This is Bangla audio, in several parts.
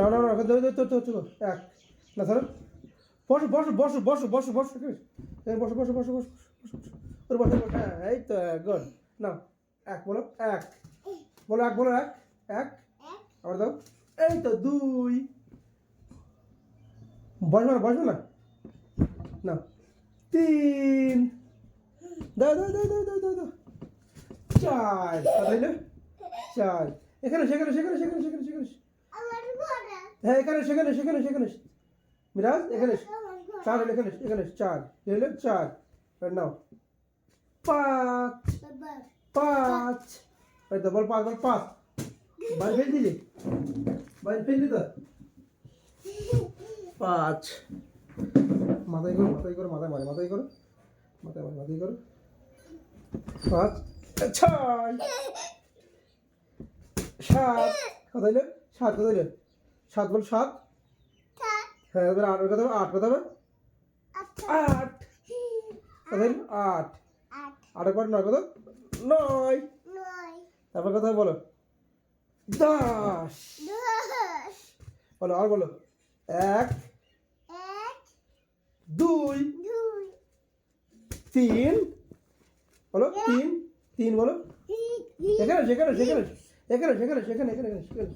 না না না এক না ধরো বসো বসো বসো বসো বসো বসো বসো বসো বসো বসো বসো বসো হ্যাঁ এই তো গুড না এক বলো এক বলো এক বলো এক এক আবার দাও এই তো দুই বসবে না বসবে না না তিন দাও দাও দাও দাও দাও দাও দাও চার চার এখানে সেখানে সেখানে সেখানে সেখানে সেখানে হ্যাঁ এখানে সেখানে সেখানে সেখানে মিরাজ, এখানে চার হলো, এখানে এখানে চার। হলো চার। নাও। পাঁচ। পাঁচ। ওই তো পাঁচ বল পাঁচ। বাইরে ফেল দিলি বাইরে ফেললি তো? পাঁচ। মাথায় করো মাথায় করো, মাথায় মারে, মাথায় করো। মাথায় মারে, মাথায় করো। পাঁচ। ছয়। সাত। কথা হইল সাত কথা হইল সাত বল সাত। হ্যাঁ এবার আট কথা হবে? আট কথা হবে? আট। হইল আট। আটের পর নয় কথা নয়। তারপর কথা বলো? দশ। বলো, আর বলো। এক। দুই। তিন। বলো, তিন। তিন বলো। এখানে, সেখানে সেখানে এখানে সেখানে সেখানে এখানে সেখানে।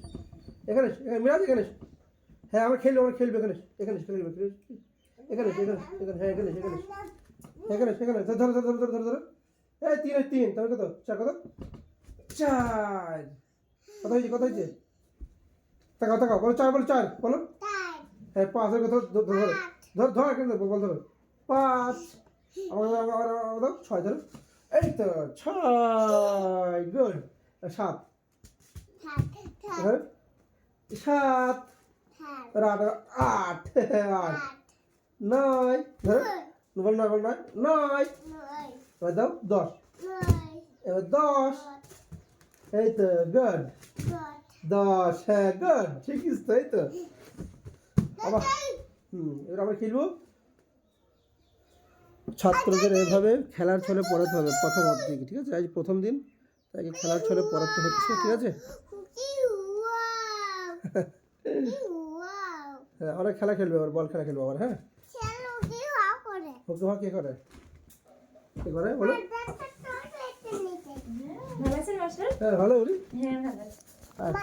এখানে এখানে মিরাজ এখানে হ্যাঁ আমরা খেলব আমরা খেলব এখানে এখানে খেলব এখানে এখানে এখানে হ্যাঁ এখানে সেখানে এখানে সেখানে ধরো ধরো ধরো ধরো ধরো ধরো। এই তিন তিন তাহলে কত? চার কত? চার। কত হয়েছে কত হয়েছে? তাকাও তাকাও বলো চার বলো চার বলো। হ্যাঁ পাঁচ কত ধরো ধরো ধর। ধর এখানে বল ধরো। পাঁচ। দাও ছয় ধরো। এই তো ছয় গুড। সাত। ধরো সাত আট আট। নয় বল নয় বল নয়। নয়। এবার দাও দশ। এবার দশ। এই তো গুড দশ। হ্যাঁ গুড আছে তো এই তো। আবার হুম এবার আমরা খেলব ছাত্রদের এভাবে খেলার ছলে পড়াতে হবে প্রথম অর্ধেক ঠিক আছে? আজ প্রথম দিন তাকে খেলার ছলে পড়াতে হচ্ছে ঠিক আছে? হ্যাঁ অনেক খেলা খেলবে আবার বল খেলা খেলবে আবার হ্যাঁ? ওকে কে করে? কে করে? বলো। হ্যাঁ ভালো বলি। হ্যাঁ ভালো